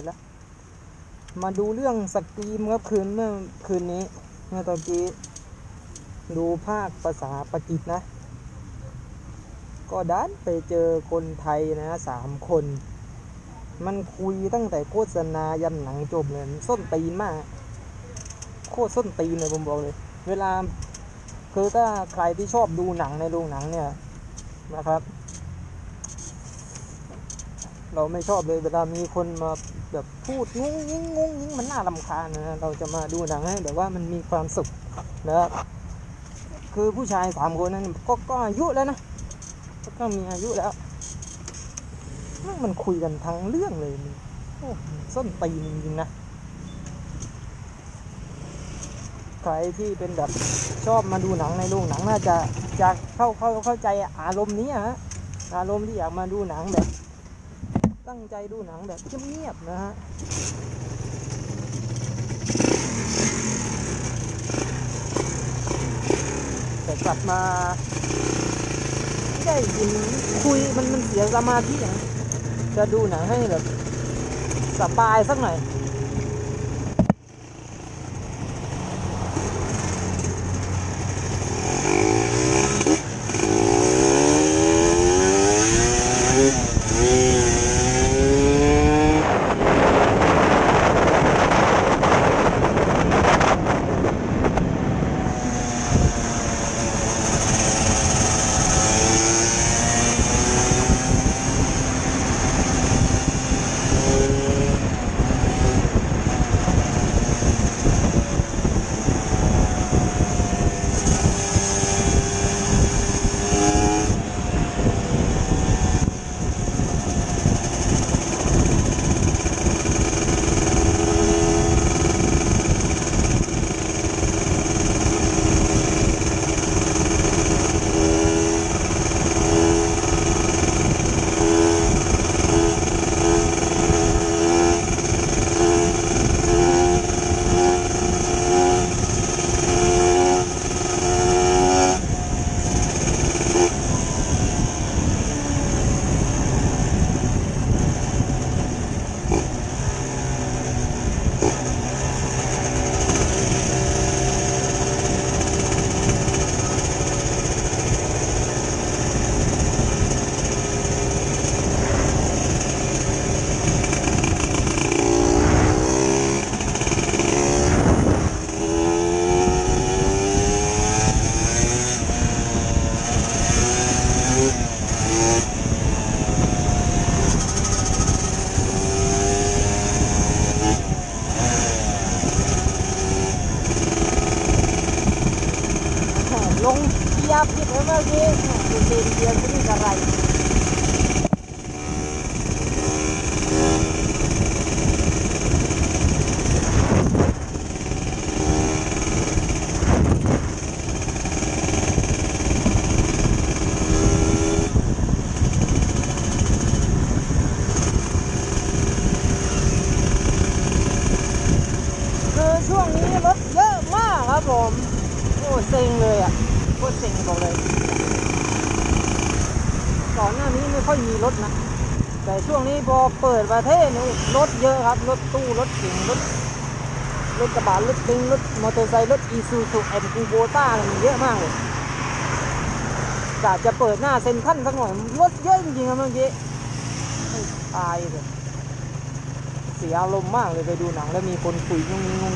ร็จแล้ว มาดูเรื่องสกรีมครับคืนเมื่อคืนนี้ เมื่อตอนกี้ดูภาคภาษาปากีสนะ ก็ดันไปเจอคนไทยนะสามคน มันคุยตั้งแต่โฆษณายันหนังจบเลยส้นตีนมาก โคตรส้นตีนเลยผมบอกเลย เวลาคือถ้าใครที่ชอบดูหนังในโรงหนังเนี่ยนะครับ เราไม่ชอบเลยเวลามีคนมา แบบพูดงุ้งยิงงุ้งยิงมันน่ารำคาญนะเราจะมาดูหนังให้แบบว่ามันมีความสุขนะครับคือผู้ชายสามคนนั้นก็ก็อายุแล้วนะก็มีอายุแล้วมันคุยกันทั้งเรื่องเลยมันโอ้ส้นตีนจริงๆนะใครที่เป็นแบบชอบมาดูหนังในโรงหนังน่าจะจะเข้าเข้าเข้าใจอารมณ์นี้ฮะอารมณ์ที่อยากมาดูหนังแบบ ตั้งใจดูหนังแบบเงียบๆนะฮะแต่กลับมาไม่ได้ยินคุยมันมันเสียสมาธิอะจะดูหนังให้แบบสบายสักหน่อย กียร์ผิดแล้วเมื่อกี้ดูเกียร์เกียร์ไม่รู้อะไร คือช่วงนี้รถเยอะมากครับผม โอ้เซ็งเลยอะโคตรเซ็งบอกเลย ก่อนหน้านี้ไม่ค่อยมีรถนะ แต่ ช่วงนี้พอเปิดประเทศนี่รถเยอะครับ รถตู้ รถเก๋งรถรถกระบะรถติงรถมอเตอร์ไซค์รถอีซูซูแอมกูโบต้ามันเยอะมากเลยกะจะเปิดหน้าเซ็นทันสักหน่อยรถเยอะจริงๆครับเมื่อกี้ตายเลยเสียอารมณ์มากเลยไปดูหนังแล้วมีคนคุยงงง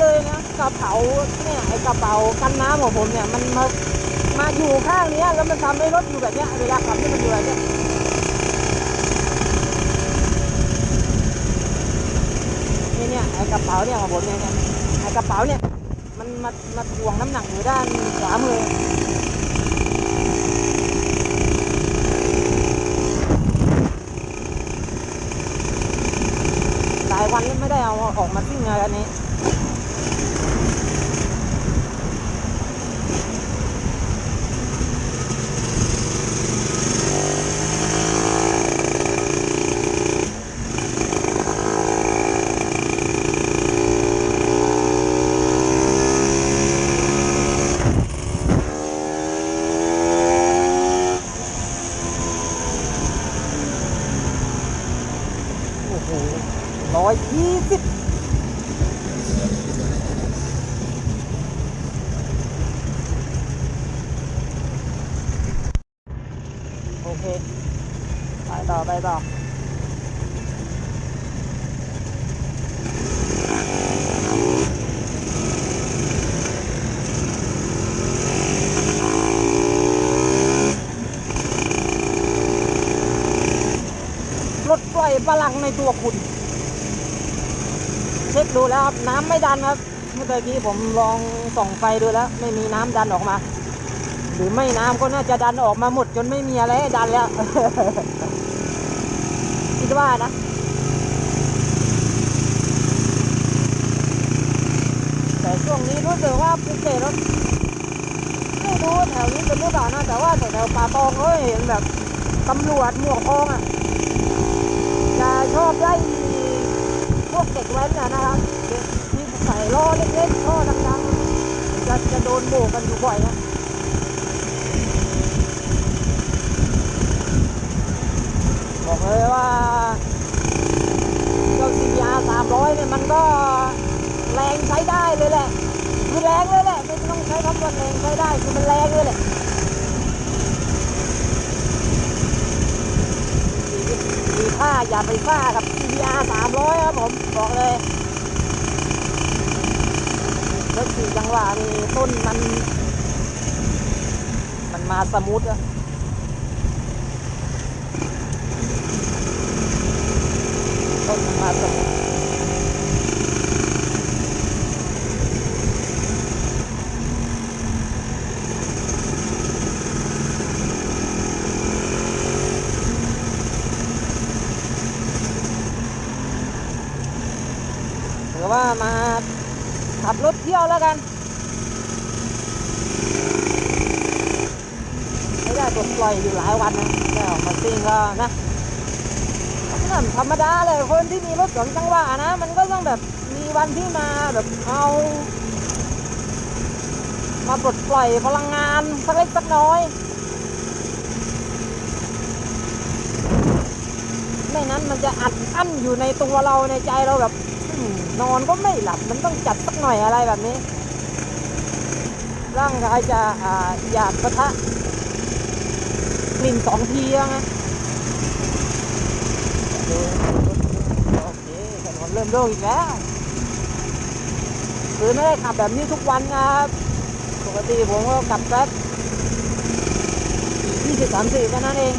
เลยนะกระเป๋าเนี่ยไอกระเป๋ากันน้ำของผมเนี่ยมันมามาอยู่ข้างเนี้ยแล้วมันทำให้รถอยู่แบบเนี้ยเวลาขับนี่มันอยู่แบบเนี้ยนี่เนี่ยไอกระเป๋าเนี่ยของผมเนี่ยไอกระเป๋าเนี่ยมันมามาถ่วงน้ำหนักอยู่ด้านขวามือหลายวันแล้วไม่ได้เอาออกมาทิ้งเลยอันนี้ โอ้โหร้อยยี่สิบโอเค ไปต่อ ไปต่อลดปล่อยพลังในตัวคุณ เช็คดูแล้วครับ น้ำไม่ดันครับ เมื่อกี้ผมลองส่องไฟดูแล้ว ไม่มีน้ำดันออกมา หรือไม่น้ำก็น่าจะดันออกมาหมดจนไม่มีอะไรให้ดันแล้ว คิดว่านะแต่ช่วงนี้รู้สึกว่าภูเก็ตรถไม่รู้แถวนี้เป็นหรือเปล่านะแต่ว่าแถวๆป่าตองเอ้ยเห็นแบบตำรวจหมวกทองอะจะชอบไล่พวกเด็กแว้นนะนะครับที่ใส่ล้อเล็กๆล้อดังๆจะจะโดนโบกกันอยู่บ่อยนะบอก เลยว่าเจ้า CBR 300 เนี่ยมันก็แรงใช้ได้เลยแหละ คือแรงเลยแหละไม่ต้องใช้คำว่าแรงใช้ได้คือมันแรงเลยแหละมีค่าอย่าไปค่ากับ CBR 300 ครับผมบอกเลยรถสี่จังหวะนี่ต้นมัน มันมาสมูทอะต้น มันมาสมูทหรือว่ามาขับรถเที่ยวแล้วกัน ไม่ได้ปลดปล่อยอยู่หลายวันนะได้ออกมาซิ่งก็นะ นธรรมดาเลยคนที่มีรถสองจังหวะนะ มันก็ต้องแบบมีวันที่มาแบบเอา มาปลดปล่อยพลังงานสักเล็กสักน้อย ไม่นั้นมันจะอัดอั้นอยู่ในตัวเราในใจเราแบบนอนก็ไม่หลับมันต้องจัดสักหน่อยอะไรแบบนี้ ร่างกายจะออยากปะทะกลิ่นสองทีแล้วไง โอเคถนนเริ่มโล่งอีกแล้วคือไม่ได้ขับแบบนี้ทุกวันนะครับปกติผมก็ขับแป๊บยี่สิบสามสิบแค่นั้นเอง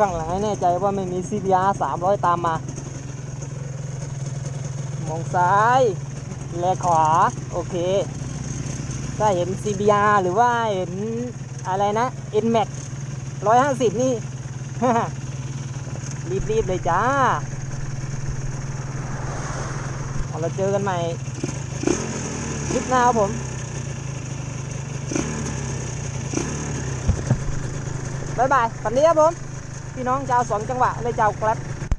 ข้างหลังให้แน่ใจว่าไม่มี CBR 300 ตามมา มองซ้าย แลขวา โอเค ถ้าเห็น CBR หรือว่าเห็นอะไรนะ NMAX 150 นี่ รีบ ๆ เลยจ้าเราเจอกันใหม่คลิปหน้าครับผมบ๊ายบายฝันดีครับผม พี่น้องชาวสองจังหวะและชาวแกล็บ